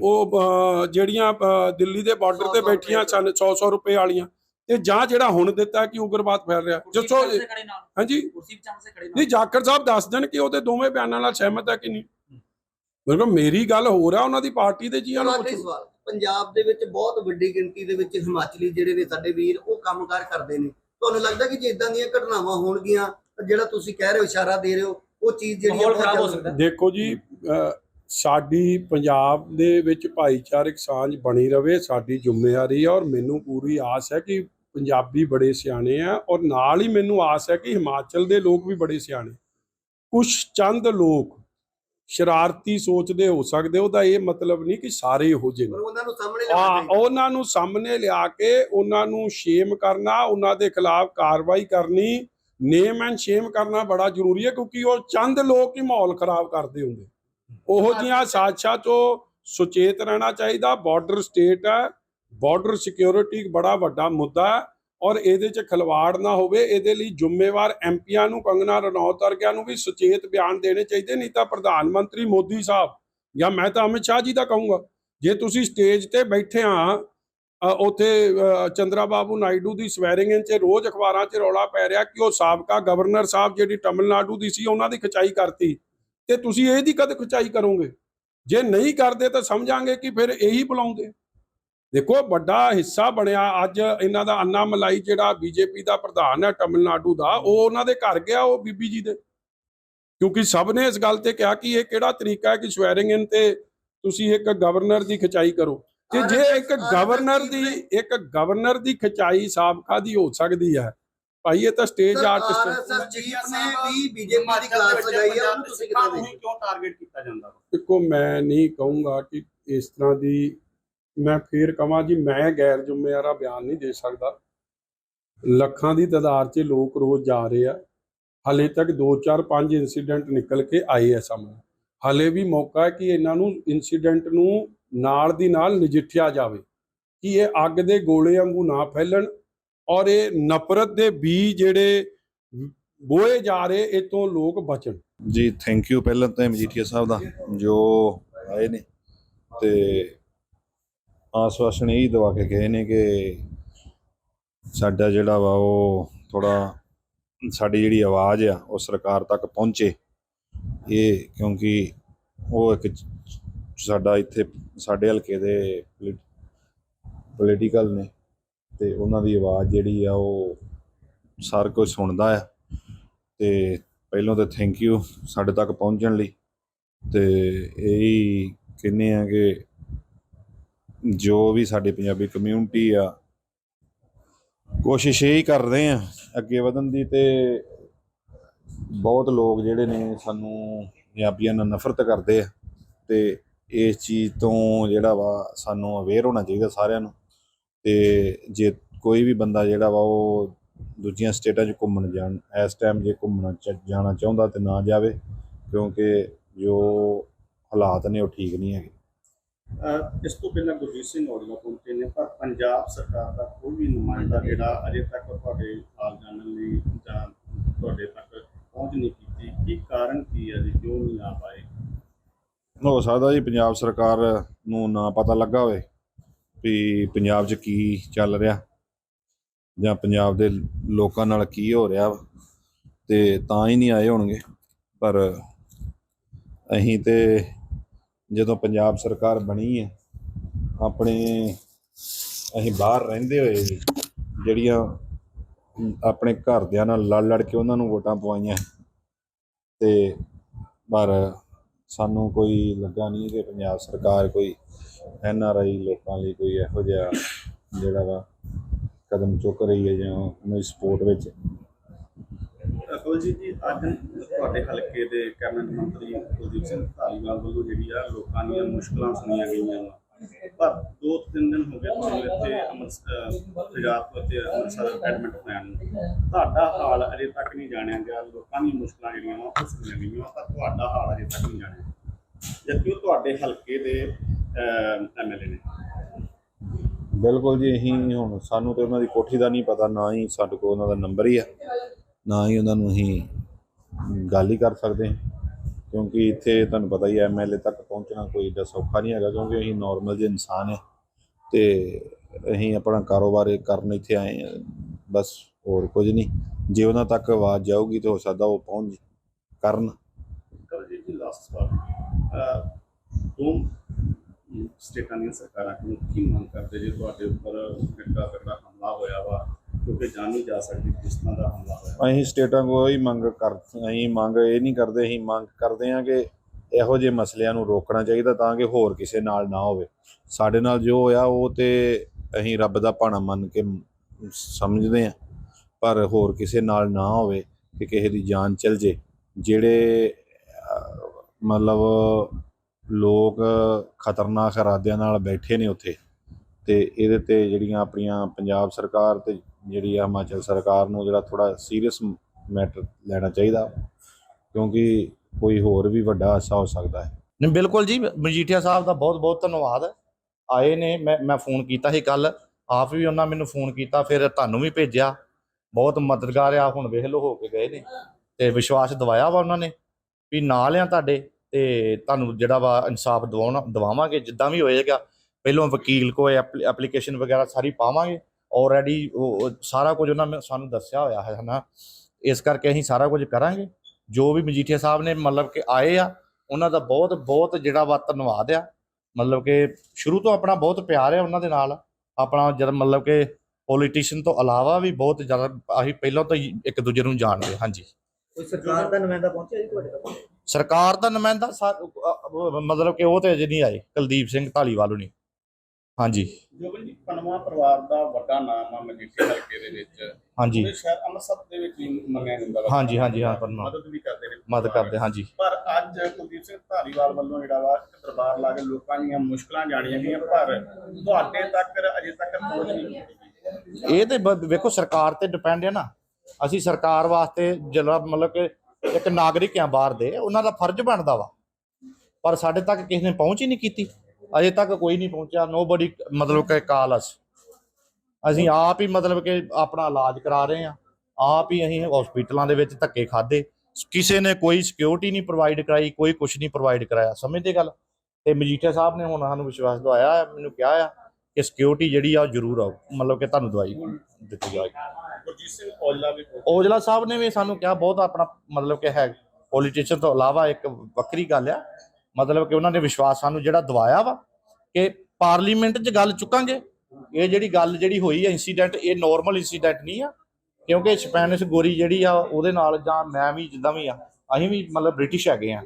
ਉਹ ਜਿਹੜੀਆਂ ਦਿੱਲੀ ਦੇ ਬਾਰਡਰ ਤੇ ਬੈਠੀਆਂ ਰੁਪਏ ਸਨ 100-100 ਰੁਪਏ ਵਾਲੀਆਂ। ਤੇ ਜਾਂ ਜਿਹੜਾ ਹੁਣ ਦਿੱਤਾ ਕਿ ਉਗਰਵਾਦ ਫੈਲ ਰਿਹਾ। ਨਾਲ। ਹਾਂਜੀ। ਨਹੀਂ ਜਾਖੜ ਸਾਹਿਬ ਦੱਸ ਦੇਣ ਕਿ ਉਹਦੇ ਦੋਵੇਂ ਬਿਆਨਾਂ ਨਾਲ ਸਹਿਮਤ ਹੈ ਕਿ ਨਹੀਂ। ਬਿਲਕੁਲ ਮੇਰੀ ਗੱਲ ਹੋ ਰਿਹਾ ਉਹਨਾਂ ਦੀ ਪਾਰਟੀ ਦੇ ਜੀਆਂ ਨੂੰ ਪੁੱਛੋ। ਪੰਜਾਬ ਦੇ ਵਿੱਚ ਬਹੁਤ ਵੱਡੀ ਗਿਣਤੀ ਦੇ ਵਿੱਚ ਹਿਮਾਚਲੀ ਜਿਹੜੇ ਨੇ ਸਾਡੇ ਵੀਰ ਉਹ ਕੰਮਕਾਰ ਕਰਦੇ ਨੇ। ਤੁਹਾਨੂੰ ਲੱਗਦਾ ਕਿ ਜੇ ਇਦਾਂ ਦੀਆਂ ਘਟਨਾਵਾਂ ਹੋਣਗੀਆਂ ਜਿਹੜਾ ਤੁਸੀਂ ਕਹਿ ਰਹੇ ਹੋ ਇਸ਼ਾਰਾ ਦੇ ਰਹੇ ਹੋ ਉਹ ਚੀਜ਼ ਜਿਹੜੀ। ਦੇਖੋ ਜੀ ਸਾਡੀ ਪੰਜਾਬ ਦੇ ਵਿੱਚ ਭਾਈਚਾਰਕ ਸਾਂਝ ਬਣੀ ਰਵੇ ਸਾਡੀ ਜ਼ਿੰਮੇਵਾਰੀ ਹੈ ਔਰ ਮੈਨੂੰ ਪੂਰੀ ਆਸ ਹੈ ਕਿ ਪੰਜਾਬੀ ਬੜੇ ਸਿਆਣੇ ਆ ਔਰ ਨਾਲ ਹੀ ਮੈਨੂੰ ਆਸ ਹੈ ਕਿ ਹਿਮਾਚਲ ਦੇ ਲੋਕ ਵੀ ਬੜੇ ਸਿਆਣੇ। ਕੁਝ ਚੰਦ ਲੋਕ ਸ਼ਰਾਰਤੀ ਸੋਚਦੇ ਹੋ ਸਕਦੇ ਉਹਦਾ ਇਹ ਮਤਲਬ ਨਹੀਂ ਕਿ ਸਾਰੇ ਇਹੋ ਜਿਹੇ ਨੇ। ਸਾਹਮਣੇ ਉਹਨਾਂ ਨੂੰ ਸਾਹਮਣੇ ਲਿਆ ਕੇ ਉਹਨਾਂ ਨੂੰ ਸ਼ੇਮ ਕਰਨਾ ਉਹਨਾਂ ਦੇ ਖਿਲਾਫ ਕਾਰਵਾਈ ਕਰਨੀ ਨੇਮ ਐਂਡ ਸ਼ੇਮ ਕਰਨਾ ਬੜਾ ਜ਼ਰੂਰੀ ਹੈ ਕਿਉਂਕਿ ਉਹ ਚੰਦ ਲੋਕ ਹੀ ਮਾਹੌਲ ਖਰਾਬ ਕਰਦੇ ਹੁੰਦੇ। ਉਹੋ ਜੀਆਂ ਸਾਜ਼ਿਸ਼ਾਂ ਤੋਂ ਸੁਚੇਤ ਰਹਿਣਾ ਚਾਹੀਦਾ। ਬਾਰਡਰ ਸਟੇਟ ਹੈ। ਬਾਰਡਰ ਸਿਕਿਉਰਿਟੀ ਇੱਕ ਬੜਾ ਵੱਡਾ ਮੁੱਦਾ ਹੈ ਔਰ ਇਹਦੇ 'ਚ ਖਲਵਾੜ ਨਾ ਹੋਵੇ। ਇਹਦੇ ਲਈ ਜ਼ਿੰਮੇਵਾਰ ਐਮਪੀਆਂ ਨੂੰ ਕੰਗਨਾ ਰਣੌਤ ਵਰਗਿਆਂ ਨੂੰ ਵੀ ਸੁਚੇਤ ਬਿਆਨ ਦੇਣੇ ਚਾਹੀਦੇ। ਨਹੀਂ ਤਾਂ ਪ੍ਰਧਾਨ ਮੰਤਰੀ ਮੋਦੀ ਸਾਹਿਬ ਜਾਂ ਮੈਂ ਤਾਂ ਅਮਿਤ ਸ਼ਾਹ ਜੀ ਦਾ ਕਹੂੰਗਾ ਜੇ ਤੁਸੀਂ ਸਟੇਜ ਤੇ ਬੈਠੇ ਆ ਉਥੇ ਚੰਦਰਾ ਬਾਬੂ ਨਾਇਡੂ ਦੀ ਸਵੈਰਿੰਗ ਇਨ ਚ ਰੋਜ਼ ਅਖਬਾਰਾਂ 'ਚ ਰੌਲਾ ਪੈ ਰਿਹਾ ਕਿ ਉਹ ਸਾਬਕਾ ਗਵਰਨਰ ਸਾਹਿਬ ਜਿਹੜੀ ਤਮਿਲਨਾਡੂ ਦੀ ਸੀ ਉਹਨਾਂ ਦੀ ਖਚਾਈ ਕਰਤੀ। ਤੇ ਤੁਸੀਂ ਇਹਦੀ ਕਦ ਖਚਾਈ ਕਰੋਗੇ? ਜੇ ਨਹੀਂ ਕਰਦੇ ਤਾਂ ਸਮਝਾਂਗੇ ਕਿ ਫਿਰ ਇਹੀ ਬੁਲਾਉਂਦੇ। ਦੇਖੋ ਵੱਡਾ ਹਿੱਸਾ ਬਣਿਆ ਅੱਜ ਇਹਨਾਂ ਦਾ ਅੰਨਾ ਮਲਾਈ ਜਿਹੜਾ ਬੀਜੇਪੀ ਦਾ ਪ੍ਰਧਾਨ ਹੈ ਤਮਿਲਨਾਡੂ ਦਾ ਉਹ ਉਹਨਾਂ ਦੇ ਘਰ ਗਿਆ ਉਹ ਬੀਬੀ ਜੀ ਦੇ। ਕਿਉਂਕਿ ਸਭ ਨੇ ਇਸ ਗੱਲ ਤੇ ਕਿਹਾ ਕਿ ਇਹ ਕਿਹੜਾ ਤਰੀਕਾ ਹੈ ਕਿ ਸਵੈਰਿੰਗ ਇਨ ਤੇ ਤੁਸੀਂ ਇੱਕ ਗਵਰਨਰ ਦੀ ਖਚਾਈ ਕਰੋ। ਤੇ ਜੇ ਇੱਕ ਗਵਰਨਰ ਦੀ ਇੱਕ ਗਵਰਨਰ ਦੀ ਖਚਾਈ ਸਾਬਕਾ ਦੀ ਹੋ ਸਕਦੀ ਹੈ ਭਾਈ ਇਹ ਤਾਂ ਸਟੇਜ ਆਰਟਿਸਟ ਆਰਐਸਐਸ ਚੀਫ ਨੇ। ਵੀ ਬੀਜੇਪੀ ਦੀ ਕਲਾਸ ਲਗਾਈ ਆ ਉਹਨੂੰ ਤੁਸੀਂ ਕਿਦਾਂ ਦੇਖਦੇ ਕਿਉਂ ਟਾਰਗੇਟ ਕੀਤਾ ਜਾਂਦਾ ਵਾ? ਦੇਖੋ ਮੈਂ ਨਹੀਂ ਕਹੂੰਗਾ ਕਿ ਇਸ ਤਰ੍ਹਾਂ ਦੀ ਮੈਂ ਫੇਰ ਕਹਾਂ ਜੀ ਮੈਂ ਗੈਰ ਜ਼ਿੰਮੇਵਾਰਾ ਬਿਆਨ ਨਹੀਂ ਦੇ ਸਕਦਾ। ਲੱਖਾਂ ਦੀ ਤਾਦਾਦ 'ਚ ਲੋਕ ਰੋਜ਼ ਜਾ ਰਹੇ ਆ। ਹਲੇ ਤੱਕ 2 4 5 ਇਨਸੀਡੈਂਟ ਨਿਕਲ ਕੇ ਆਏ ਆ ਸਾਹਮਣੇ। ਹਲੇ ਵੀ ਮੌਕਾ ਹੈ ਕਿ ਇਹਨਾਂ ਨੂੰ ਇਨਸੀਡੈਂਟ ਨੂੰ ਨਾਲ ਦੀ ਨਾਲ ਨਜਿੱਠਿਆ ਜਾਵੇ। ਕਿ ਇਹ ਅੱਗ ਦੇ ਗੋਲੇ ਵਾਂਗੂ ਨਾ ਫੈਲਣ ਔਰ ਇਹ ਨਫ਼ਰਤ ਦੇ ਬੀਜ ਜਿਹੜੇ ਬੋਏ ਜਾ ਰਹੇ, ਇਹ ਤੋਂ ਲੋਕ ਬਚਣ। ਜੀ ਥੈਂਕ ਯੂ ਪਹਿਲਾਂ ਤਾਂ ਮਜੀਠੀਆ ਸਾਹਿਬ ਦਾ, ਜੋ ਆਏ ਨੇ ਤੇ ਆਸਵਾਸਨ ਇਹ ਦਵਾ ਕੇ ਗਏ ਨੇ ਕਿ ਸਾਡਾ ਜਿਹੜਾ ਵਾ ਉਹ ਥੋੜਾ ਸਾਡੀ ਜਿਹੜੀ ਆਵਾਜ਼ ਆ, ਉਹ ਸਰਕਾਰ ਤੱਕ ਪਹੁੰਚੇ। ਇਹ ਕਿਉਂਕਿ ਉਹ ਇੱਕ ਸਾਡਾ ਇੱਥੇ ਸਾਡੇ ਹਲਕੇ ਦੇ ਪੋਲੀਟੀਕਲ ਨੇ। ਤੇ ਉਹਨਾਂ ਦੀ ਆਵਾਜ਼ ਜਿਹੜੀ ਆ ਉਹ ਸਾਰ ਕੋਈ ਸੁਣਦਾ ਆ। ਤੇ ਪਹਿਲਾਂ ਤਾਂ ਥੈਂਕ ਯੂ ਸਾਡੇ ਤੱਕ ਪਹੁੰਚਣ ਲਈ। ਤੇ ਇਹੀ ਕਹਿੰਦੇ ਆ ਕਿ ਜੋ ਵੀ ਸਾਡੀ ਪੰਜਾਬੀ ਕਮਿਊਨਿਟੀ ਆ, ਕੋਸ਼ਿਸ਼ ਇਹੀ ਕਰ ਰਹੇ ਆ ਅੱਗੇ ਵਧਣ ਦੀ ਤੇ ਬਹੁਤ ਲੋਕ ਜਿਹੜੇ ਨੇ ਸਾਨੂੰ ਪੰਜਾਬੀਆਂ ਨਾਲ ਨਫ਼ਰਤ ਕਰਦੇ ਆ। ਤੇ ਇਸ ਚੀਜ਼ ਤੋਂ ਜਿਹੜਾ ਵਾ ਸਾਨੂੰ ਅਵੇਅਰ ਹੋਣਾ ਚਾਹੀਦਾ ਸਾਰਿਆਂ ਨੂੰ। ਤੇ ਜੇ ਕੋਈ ਵੀ ਬੰਦਾ ਜਿਹੜਾ ਵਾ ਉਹ ਦੂਜੀਆਂ ਸਟੇਟਾਂ 'ਚ ਘੁੰਮਣ ਜਾਣ ਇਸ ਟਾਈਮ ਜੇ ਘੁੰਮਣਾ ਚ- ਜਾਣਾ ਚਾਹੁੰਦਾ ਤੇ ਨਾ ਜਾਵੇ ਕਿਉਂਕਿ ਜੋ ਹਾਲਾਤ ਨੇ ਉਹ ਠੀਕ ਨਹੀਂ ਹੈਗੇ। ਇਸ ਤੋਂ ਪਹਿਲਾਂ ਗੁਰਜੀਤ ਸਿੰਘ ਔਜਲਾ ਪਹੁੰਚੇ ਨੇ ਪਰ ਪੰਜਾਬ ਸਰਕਾਰ ਦਾ ਕੋਈ ਵੀ ਨੁਮਾਇੰਦਾ ਜਿਹੜਾ ਅਜੇ ਤੱਕ ਤੁਹਾਡੇ ਹਾਲ ਜਾਣਨ ਲਈ ਜਾਂ ਤੁਹਾਡੇ ਤੱਕ ਪਹੁੰਚ ਨਹੀਂ ਕੀਤੀ ਕੀ ਕਾਰਨ ਕੀ ਹੈ ਜੀ? ਕਿਉਂ ਨਹੀਂ ਆ ਪਾਏ? ਹੋ ਸਕਦਾ ਜੀ ਪੰਜਾਬ ਸਰਕਾਰ ਨੂੰ ਨਾ ਪਤਾ ਲੱਗਾ ਹੋਵੇ। ਵੀ ਪੰਜਾਬ 'ਚ ਕੀ ਚੱਲ ਰਿਹਾ? ਜਾਂ ਪੰਜਾਬ ਦੇ ਲੋਕਾਂ ਨਾਲ ਕੀ ਹੋ ਰਿਹਾ? ਵਾ, ਤੇ ਤਾਂ ਹੀ ਨਹੀਂ ਆਏ ਹੋਣਗੇ। ਪਰ ਅਸੀਂ ਤੇ ਜਦੋਂ ਪੰਜਾਬ ਸਰਕਾਰ ਬਣੀ ਹੈ ਆਪਣੇ ਅਸੀਂ ਬਾਹਰ ਰਹਿੰਦੇ ਹੋਏ ਵੀ ਜਿਹੜੀਆਂ ਆਪਣੇ ਘਰਦਿਆਂ ਨਾਲ ਲੜ ਲੜ ਕੇ ਉਹਨਾਂ ਨੂੰ ਵੋਟਾਂ ਪਵਾਈਆਂ। ਤੇ ਪਰ ਸਾਨੂੰ ਕੋਈ ਲੱਗਾ ਨਹੀਂ ਕਿ ਪੰਜਾਬ ਸਰਕਾਰ ਕੋਈ ਐਨ ਆਰ ਆਈ ਲੋਕਾਂ ਲਈ ਕੋਈ ਇਹੋ ਜਿਹਾ ਜਿਹੜਾ ਵਾ ਕਦਮ ਚੁੱਕ ਰਹੀ ਹੈ ਜਾਂ ਉਹਨਾਂ ਦੀ ਸਪੋਰਟ ਵਿੱਚ? ਕੁਲਜੀਤ ਜੀ ਅੱਜ ਤੁਹਾਡੇ ਹਲਕੇ ਦੇ ਕੈਬਨਿਟ ਮੰਤਰੀ ਕੁਲਦੀਪ ਸਿੰਘ ਧਾਲੀਵਾਲ ਵੱਲੋਂ ਜਿਹੜੀ ਆ ਲੋਕਾਂ ਦੀਆਂ ਮੁਸ਼ਕਲਾਂ ਸੁਣੀਆਂ ਗਈਆਂ ਪਰ ਦੋ ਤਿੰਨ ਦਿਨ ਹੋ ਗਏ ਤੁਹਾਨੂੰ ਇੱਥੇ ਅੰਮ੍ਰਿਤਸਰ ਪੰਜਾਬ ਤੋਂ ਅੰਮ੍ਰਿਤਸਰ ਐਡਮਿਟ ਹੋਇਆ ਨੂੰ। ਤੁਹਾਡਾ ਹਾਲ ਅਜੇ ਤੱਕ ਨਹੀਂ ਜਾਣਿਆ ਗਿਆ। ਲੋਕਾਂ ਦੀਆਂ ਮੁਸ਼ਕਲਾਂ ਜਿਹੜੀਆਂ ਵਾ ਉਹ ਸੁਣੀਆਂ ਗਈਆਂ, ਪਰ ਤੁਹਾਡਾ ਹਾਲ ਅਜੇ ਤੱਕ ਨਹੀਂ ਜਾਣਿਆ। ਜਦਕਿ ਤੁਹਾਡੇ ਹਲਕੇ ਦੇ ਐਮਐਲਏ ਨੇ। ਬਿਲਕੁਲ ਜੀ ਅਸੀਂ ਹੁਣ ਸਾਨੂੰ ਤੇ ਉਹਨਾਂ ਦੀ ਕੋਠੀ ਦਾ ਨਹੀਂ ਪਤਾ ਨਾ ਹੀ ਸਾਡੇ ਕੋਲ ਉਹਨਾਂ ਦਾ ਨੰਬਰ ਹੀ ਆ ਨਾ ਹੀ ਉਹਨਾਂ ਨੂੰ ਅਸੀਂ ਗੱਲ ਹੀ ਕਰ ਸਕਦੇ ਹਾਂ। ਕਿਉਂਕਿ ਇੱਥੇ ਤੁਹਾਨੂੰ ਪਤਾ ਹੀ ਐਮਐਲਏ ਤੱਕ ਪਹੁੰਚਣਾ ਕੋਈ ਏਡਾ ਸੌਖਾ ਨਹੀਂ ਹੈਗਾ ਕਿਉਂਕਿ ਅਸੀਂ ਨਾਰਮਲ ਜਿਹੇ ਇਨਸਾਨ ਹਾਂ। ਤੇ ਅਸੀਂ ਆਪਣਾ ਕਾਰੋਬਾਰ ਇਹ ਕਰਨ ਇੱਥੇ ਆਏ ਹਾਂ ਬਸ ਹੋਰ ਕੁਝ ਨਹੀਂ। ਜੇ ਉਹਨਾਂ ਤੱਕ ਆਵਾਜ਼ ਜਾਊਗੀ ਤਾਂ ਹੋ ਸਕਦਾ ਉਹ ਪਹੁੰਚ ਕਰਨ। ਕਵਲਜੀਤ ਜੀ ਲਾਸਟ ਸਵਾਲ। ਦੋ ਸਟੇਟਾਂ ਦੀਆਂ ਸਰਕਾਰਾਂ ਕੋਲ ਕੀ ਮੰਗ ਕਰਦੇ ਜੇ ਤੁਹਾਡੇ ਉੱਪਰ ਕਿੱਡਾ ਤਕੜਾ ਹਮਲਾ ਹੋਇਆ ਵਾ? ਕਿਉਂਕਿ ਜਾਣੀ ਜਾ ਸਕਦੀ ਕਿਸ ਤਰ੍ਹਾਂ ਦਾ ਹਮਲਾ ਹੋਇਆ। ਅਸੀਂ ਸਟੇਟਾਂ ਕੋਲ ਹੀ ਮੰਗ ਕਰ ਅਸੀਂ ਮੰਗ ਇਹ ਨਹੀਂ ਕਰਦੇ, ਅਸੀਂ ਮੰਗ ਕਰਦੇ ਹਾਂ ਕਿ ਇਹੋ ਜਿਹੇ ਮਸਲਿਆਂ ਨੂੰ ਰੋਕਣਾ ਚਾਹੀਦਾ ਤਾਂ ਕਿ ਹੋਰ ਕਿਸੇ ਨਾਲ ਨਾ ਹੋਵੇ। ਸਾਡੇ ਨਾਲ ਜੋ ਹੋਇਆ, ਉਹ ਤੇ ਅਸੀਂ ਰੱਬ ਦਾ ਭਾਣਾ ਮੰਨ ਕੇ ਸਮਝਦੇ ਹਾਂ। ਪਰ ਹੋਰ ਕਿਸੇ ਨਾਲ ਨਾ ਹੋਵੇ ਕਿ ਕਿਸੇ ਦੀ ਜਾਨ ਚਲ ਜੇ। ਜਿਹੜੇ ਮਤਲਬ ਲੋਕ ਖਤਰਨਾਕ ਇਰਾਦਿਆਂ ਨਾਲ ਬੈਠੇ ਨੇ ਉੱਥੇ ਤੇ ਇਹਦੇ ਤੇ ਜਿਹੜੀਆਂ ਆਪਣੀਆਂ ਪੰਜਾਬ ਸਰਕਾਰ ਤੇ ਜਿਹੜੀ ਆ ਹਿਮਾਚਲ ਸਰਕਾਰ ਨੂੰ ਜਿਹੜਾ ਥੋੜਾ ਸੀਰੀਅਸ ਮੈਟਰ ਲੈਣਾ ਚਾਹੀਦਾ, ਕਿਉਂਕਿ ਕੋਈ ਹੋਰ ਵੀ ਵੱਡਾ ਹਾਦਸਾ ਹੋ ਸਕਦਾ ਹੈ। ਨਹੀਂ, ਬਿਲਕੁਲ ਜੀ, ਮਜੀਠੀਆ ਸਾਹਿਬ ਦਾ ਬਹੁਤ ਬਹੁਤ ਧੰਨਵਾਦ। ਆਏ ਨੇ, ਮੈਂ ਮੈਂ ਫੋਨ ਕੀਤਾ ਸੀ ਕੱਲ ਆਪ ਵੀ ਉਹਨਾਂ ਮੈਨੂੰ ਫੋਨ ਕੀਤਾ, ਫਿਰ ਤੁਹਾਨੂੰ ਵੀ ਭੇਜਿਆ। ਬਹੁਤ ਮਦਦਗਾਰ ਆ, ਹੁਣ ਵੇਖ ਲੋ ਹੋ ਕੇ ਗਏ ਨੇ। ਤੇ ਵਿਸ਼ਵਾਸ ਦਿਵਾਇਆ ਵਾ ਉਹਨਾਂ ਨੇ ਵੀ ਨਾਲ ਆ ਤੁਹਾਡੇ। ਤੇ ਤੁਹਾਨੂੰ ਜਿਹੜਾ ਵਾ ਇਨਸਾਫ ਦਿਵਾਉਣਾ, ਦਿਵਾਵਾਂਗੇ, ਜਿੱਦਾਂ ਵੀ ਹੋਏਗਾ। ਪਹਿਲੋਂ ਵਕੀਲ ਕੋਲ ਐਪਲੀਕੇਸ਼ਨ ਵਗੈਰਾ ਸਾਰੀ ਪਾਵਾਂਗੇ। ਆਲਰੇਡੀ ਸਾਰਾ ਕੁਝ ਉਹਨਾਂ ਨੇ ਸਾਨੂੰ ਦੱਸਿਆ ਹੋਇਆ ਹੈ, ਹਨਾ। ਇਸ ਕਰਕੇ ਅਸੀਂ ਸਾਰਾ ਕੁਝ ਕਰਾਂਗੇ। ਜੋ ਵੀ ਮਜੀਠੀਆ ਸਾਹਿਬ ਨੇ ਮਤਲਬ ਕਿ ਆਏ ਆ, ਉਹਨਾਂ ਦਾ ਬਹੁਤ ਬਹੁਤ ਜਿਹੜਾ ਵਾ ਧੰਨਵਾਦ ਆ। ਮਤਲਬ ਕਿ ਸ਼ੁਰੂ ਤੋਂ ਆਪਣਾ ਬਹੁਤ ਪਿਆਰ ਹੈ ਉਹਨਾਂ ਦੇ ਨਾਲ। ਆਪਣਾ ਜਦ ਮਤਲਬ ਕਿ ਪੋਲੀਟੀਸ਼ੀਅਨ ਤੋਂ ਇਲਾਵਾ ਵੀ ਬਹੁਤ ਜ਼ਿਆਦਾ, ਅਸੀਂ ਪਹਿਲਾਂ ਤੋਂ ਹੀ ਇੱਕ ਦੂਜੇ ਨੂੰ ਜਾਣਦੇ ਹਾਂਜੀ। ਕੋਈ ਸਰਕਾਰ ਦਾ ਨੁਮਾਇੰਦਾ ਪਹੁੰਚਿਆ ਜੀ ਤੁਹਾਡੇ ਤੱਕ ਸਰਕਾਰ ਦਾ ਨੁਮਾਇੰਦਾ ਮਤਲਬ ਕਿ ਉਹ ਤੇ ਅਜੇ ਨਹੀਂ ਆਏ ਕੁਲਦੀਪ ਸਿੰਘ ਢਾਲੀਵਾਲ ਨਹੀਂ ਹਾਂਜੀ। ਜੋਬਨ ਜੀ ਪਨਵਾ ਪਰਿਵਾਰ ਦਾ ਵੱਡਾ ਨਾਮ ਆ ਮਜੀਠੇ ਹਲਕੇ ਦੇ ਵਿੱਚ। ਹਾਂਜੀ। ਉਹਦੇ ਸ਼ਹਿਰ ਅੰਮ੍ਰਿਤਸਰ ਦੇ ਵਿੱਚ ਵੀ ਮੰਨਿਆ ਜਾਂਦਾ ਵਾ ਹਾਂਜੀ ਹਾਂਜੀ ਹਾਂ ਪਰਮਾ ਮਦਦ ਵੀ ਕਰਦੇ ਨੇ। ਮਦਦ ਕਰਦੇ ਹਾਂਜੀ। ਪਰ ਅੱਜ ਕੁਲਦੀਪ ਸਿੰਘ ਧਾਰੀਵਾਲ ਵੱਲੋਂ ਜਿਹੜਾ ਵਾ ਇੱਕ ਦਰਬਾਰ ਲਾ ਕੇ ਲੋਕਾਂ ਦੀਆਂ ਮੁਸ਼ਕਲਾਂ ਜਾਣੀਆਂ ਗਈਆਂ ਪਰ ਤੁਹਾਡੇ ਤੱਕ ਅਜੇ ਤੱਕ ਪਹੁੰਚ ਨਹੀਂ ਇਹ ਤੇ ਵੇਖੋ ਸਰਕਾਰ ਤੇ ਡਿਪੈਂਡ ਹੈ ਨਾ। ਅਸੀਂ ਸਰਕਾਰ ਵਾਸਤੇ ਜਿਹੜਾ ਮਤਲਬ ਕਿ ਇੱਕ ਨਾਗਰਿਕ ਆ ਬਾਹਰ ਦੇ, ਉਹਨਾਂ ਦਾ ਫਰਜ਼ ਬਣਦਾ ਵਾ। ਪਰ ਸਾਡੇ ਤੱਕ ਕਿਸੇ ਨੇ ਪਹੁੰਚ ਹੀ ਨਹੀਂ ਕੀਤੀ। ਅਜੇ ਤੱਕ ਕੋਈ ਨਹੀਂ ਪਹੁੰਚਿਆ ਨੋਬਡੀ ਮਤਲਬ ਕਿ ਕਾਲ ਅਸ। ਅਸੀਂ ਆਪ ਹੀ ਮਤਲਬ ਕਿ ਆਪਣਾ ਇਲਾਜ ਕਰਾ ਰਹੇ ਆ ਆਪ ਹੀ ਅਸੀਂ ਹਸਪੀਟਲਾਂ ਦੇ ਵਿੱਚ ਧੱਕੇ ਖਾਦੇ ਕਿਸੇ ਨੇ ਕੋਈ ਸਿਕਿਉਰਿਟੀ ਨਹੀਂ ਪ੍ਰੋਵਾਈਡ ਕਰਾਈ, ਕੋਈ ਕੁਝ ਨਹੀਂ ਪ੍ਰੋਵਾਈਡ ਕਰਾਇਆ। ਸਮਝਦੇ ਗੱਲ? ਤੇ ਮਜੀਠੀਆ ਸਾਹਿਬ ਨੇ ਹੁਣ ਸਾਨੂੰ ਵਿਸ਼ਵਾਸ ਦਵਾਇਆ, ਮੈਨੂੰ ਕਿਹਾ ਆ ਕਿ ਸਿਕਿਉਰਿਟੀ ਜਿਹੜੀ ਆ ਜ਼ਰੂਰ ਆਉ ਮਤਲਬ ਕਿ ਤੁਹਾਨੂੰ ਦਵਾਈ ਦਿੱਤੀ ਜਾਏਗੀ ਗੁਰਜੀਤ ਸਿੰਘ ਔਜਲਾ ਵੀ ਔਜਲਾ ਸਾਹਿਬ ਨੇ ਵੀ ਸਾਨੂੰ ਕਿਹਾ, ਬਹੁਤ ਆਪਣਾ ਮਤਲਬ ਕਿ ਹੈ ਪੋਲੀਟੀਸ਼ੀਅਨ ਤੋਂ ਇਲਾਵਾ ਇੱਕ ਵੱਖਰੀ ਗੱਲ ਆ। ਮਤਲਬ ਕਿ ਉਹਨਾਂ ਨੇ ਵਿਸ਼ਵਾਸ ਸਾਨੂੰ ਜਿਹੜਾ ਦਵਾਇਆ ਵਾ ਕਿ ਪਾਰਲੀਮੈਂਟ 'ਚ ਗੱਲ ਚੁੱਕਾਂਗੇ। ਇਹ ਜਿਹੜੀ ਗੱਲ ਜਿਹੜੀ ਹੋਈ ਹੈ ਇਨਸੀਡੈਂਟ ਇਹ ਨਾਰਮਲ ਇਨਸੀਡੈਂਟ ਨਹੀਂ ਆ। ਕਿਉਂਕਿ ਸਪੈਨਿਸ਼ ਗੋਰੀ ਜਿਹੜੀ ਆ, ਉਹਦੇ ਨਾਲ ਜਾਂ ਮੈਂ ਵੀ ਜਿੱਦਾਂ ਵੀ ਆ, ਅਸੀਂ ਵੀ ਮਤਲਬ ਬ੍ਰਿਟਿਸ਼ ਹੈਗੇ ਆ।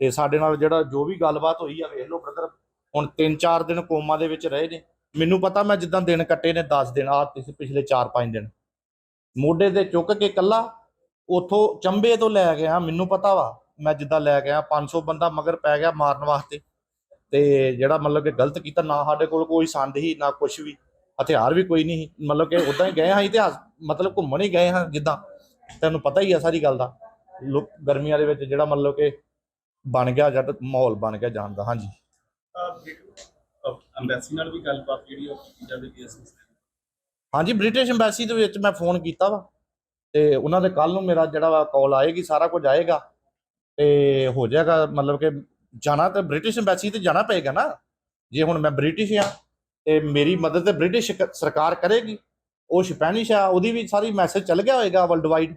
ਤੇ ਸਾਡੇ ਨਾਲ ਜਿਹੜਾ ਜੋ ਵੀ ਗੱਲਬਾਤ ਹੋਈ ਆ, ਵੇਖ ਲਓ ਬ੍ਰਦਰ ਹੁਣ 3-4 ਦਿਨ ਕੋਮਾ ਦੇ ਵਿੱਚ ਰਹੇ ਨੇ। ਮੈਨੂੰ ਪਤਾ ਮੈਂ ਜਿੱਦਾਂ ਦਿਨ ਕੱਟੇ ਨੇ 10 ਦਿਨ ਆ ਪਿਛਲੇ 4-5 ਦਿਨ। ਮੋਢੇ ਤੇ ਚੁੱਕ ਕੇ ਕੱਲਾ ਉਥੋਂ ਚੰਬੇ ਤੋਂ ਲੈ ਗਿਆ ਮੈਨੂੰ ਪਤਾ ਵਾ, ਮੈਂ ਜਿੱਦਾਂ ਲੈ ਗਿਆ 500 ਬੰਦਾ ਮਗਰ ਪੈ ਗਿਆ ਮਾਰਨ ਵਾਸਤੇ। ਤੇ ਜਿਹੜਾ ਮਤਲਬ ਕਿ ਗਲਤ ਕੀਤਾ, ਨਾ ਸਾਡੇ ਕੋਲ ਕੋਈ ਸੰਦ ਹੀ ਨਾ ਕੁਝ ਵੀ, ਹਥਿਆਰ ਵੀ ਕੋਈ ਨਹੀਂ ਮਤਲਬ ਕਿ ਉਦਾਂ ਹੀ ਗਏ ਹਾਂ, ਇਤਿਹਾਸ, ਮਤਲਬ ਘੁੰਮਣ ਹੀ ਗਏ ਹਾਂ ਜਿੱਦਾਂ। ਤੈਨੂੰ ਪਤਾ ਹੀ ਆ ਸਾਰੀ ਗੱਲ ਦਾ। ਗਰਮੀਆਂ ਦੇ ਵਿੱਚ ਜਿਹੜਾ ਮਤਲਬ ਕਿ ਬਣ ਗਿਆ ਜਦ ਮਾਹੌਲ ਬਣ ਗਿਆ ਜਾਣ ਦਾ, ਹਾਂਜੀ। ਅੰਬੈਸੀ ਨਾਲ ਵੀ ਗੱਲਬਾਤ ਜਿਹੜੀ ਉਹ ਕੀਤੀ ਜਾਵੇਗੀ ਇਸ ਮਸਲੇ ਦੀ। ਹਾਂਜੀ ਬ੍ਰਿਟਿਸ਼ ਐਮਬੈਸੀ ਦੇ ਵਿੱਚ ਮੈਂ ਫੋਨ ਕੀਤਾ ਵਾ, ਤੇ ਉਹਨਾਂ ਦੇ ਕੱਲ ਨੂੰ ਮੇਰਾ ਜਿਹੜਾ ਕਾਲ ਆਏਗੀ, ਸਾਰਾ ਕੁਝ ਆਏਗਾ, ਤੇ ਹੋ ਜਾਏਗਾ, ਮਤਲਬ ਕਿ ਜਾਣਾ ਤਾਂ ਬ੍ਰਿਟਿਸ਼ ਐਮਬੈਸੀ ਤੇ ਜਾਣਾ ਪਏਗਾ ਨਾ ਜੇ ਹੁਣ ਮੈਂ ਬ੍ਰਿਟਿਸ਼ ਆ, ਤੇ ਮੇਰੀ ਮਦਦ ਤੇ ਬ੍ਰਿਟਿਸ਼ ਸਰਕਾਰ ਕਰੇਗੀ, ਉਹ ਸਪੈਨਿਸ਼ ਆ, ਉਹਦੀ ਵੀ ਸਾਰੀ ਮੈਸੇਜ ਚੱਲ ਗਿਆ ਹੋਏਗਾ ਵਰਲਡ ਵਾਈਡ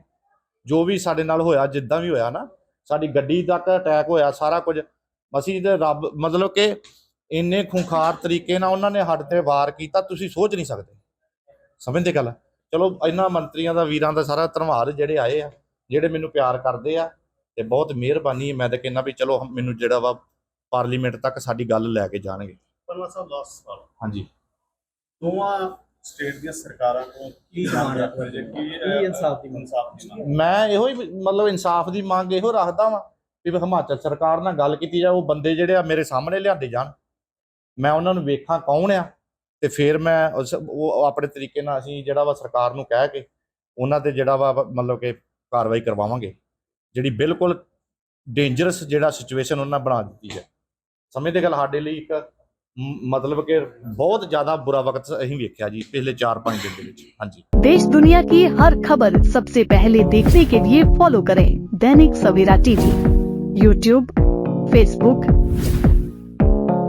ਜੋ ਵੀ ਸਾਡੇ ਨਾਲ ਹੋਇਆ, ਜਿੱਦਾਂ ਵੀ ਹੋਇਆ ਨਾ, ਸਾਡੀ ਗੱਡੀ ਤੱਕ ਅਟੈਕ ਹੋਇਆ, ਸਾਰਾ ਕੁਝ ਅਸੀਂ ਤੇ ਰੱਬ, ਮਤਲਬ ਕਿ ਇੰਨੇ ਖੁੰਖਾਰ ਤਰੀਕੇ ਨਾਲ ਉਹਨਾਂ ਨੇ ਸਾਡੇ ਤੇ ਵਾਰ ਕੀਤਾ ਤੁਸੀਂ ਸੋਚ ਨਹੀਂ ਸਕਦੇ। ਸਮਝਦੇ ਗੱਲ ਚਲੋ ਇਹਨਾਂ ਮੰਤਰੀਆਂ ਦਾ ਵੀਰਾਂ ਦਾ ਸਾਰਾ ਧੰਨਵਾਦ ਜਿਹੜੇ ਆਏ ਆ ਜਿਹੜੇ ਮੈਨੂੰ ਪਿਆਰ ਕਰਦੇ ਆ ਤੇ ਬਹੁਤ ਮਿਹਰਬਾਨੀ। ਹੈ ਮੈਂ ਤਾਂ ਕਹਿੰਦਾ ਵੀ ਚਲੋ ਮੈਨੂੰ ਜਿਹੜਾ ਵਾ ਪਾਰਲੀਮੈਂਟ ਤੱਕ ਸਾਡੀ ਗੱਲ ਲੈ ਕੇ ਜਾਣਗੇ। ਪਰਮਾ ਸਾਹਿਬ ਲਾਸਟ ਸਵਾਲ। ਹਾਂਜੀ। ਦੋਵਾਂ ਸਟੇਟ ਦੀਆਂ ਸਰਕਾਰਾਂ ਤੋਂ ਕੀ ਮੰਗ ਰੱਖਦੇ ਜੇ? ਕਿ ਇਨਸਾਫ਼ ਦੀ ਮੰਗ? ਇਨਸਾਫ ਦੀ ਮੰਗ? ਮੈਂ ਇਹੋ ਹੀ ਮਤਲਬ ਇਨਸਾਫ ਦੀ ਮੰਗ ਇਹੋ ਰੱਖਦਾ ਵਾਂ ਵੀ ਹਿਮਾਚਲ ਸਰਕਾਰ ਨਾਲ ਗੱਲ ਕੀਤੀ ਜਾਵੇ ਉਹ ਬੰਦੇ ਜਿਹੜੇ ਆ ਮੇਰੇ ਸਾਹਮਣੇ ਲਿਆਂਦੇ ਜਾਣ। ਮੈਂ ਉਹਨਾਂ ਨੂੰ ਵੇਖਾਂ ਕੌਣ ਆ ਤੇ ਫਿਰ ਮੈਂ ਉਸ- ਉਹ ਆਪਣੇ ਤਰੀਕੇ ਨਾਲ ਅਸੀਂ ਜਿਹੜਾ ਵਾ ਸਰਕਾਰ ਨੂੰ ਕਹਿ ਕੇ ਉਹਨਾਂ ਤੇ ਜਿਹੜਾ ਵਾ ਮਤਲਬ ਕਿ ਕਾਰਵਾਈ ਕਰਵਾਵਾਂਗੇ ਜਿਹੜੀ ਬਿਲਕੁਲ ਡੇਂਜਰਸ ਜਿਹੜਾ ਸਿਚੁਏਸ਼ਨ ਉਹਨਾਂ ਬਣਾ ਦਿੱਤੀ ਹੈ ਸਮਝਦੇ ਗੱਲ ਸਾਡੇ ਲਈ ਇੱਕ ਮ- ਮਤਲਬ ਕਿ ਬਹੁਤ ਜ਼ਿਆਦਾ ਬੁਰਾ ਵਕਤ ਅਸੀਂ ਵੇਖਿਆ ਜੀ ਪਿਛਲੇ 4-5 ਦਿਨ ਦੇ ਵਿੱਚ ਹਾਂਜੀ देश दुनिया की हर खबर सबसे पहले देखने के लिए फॉलो करें Dainik Savera TV YouTube Facebook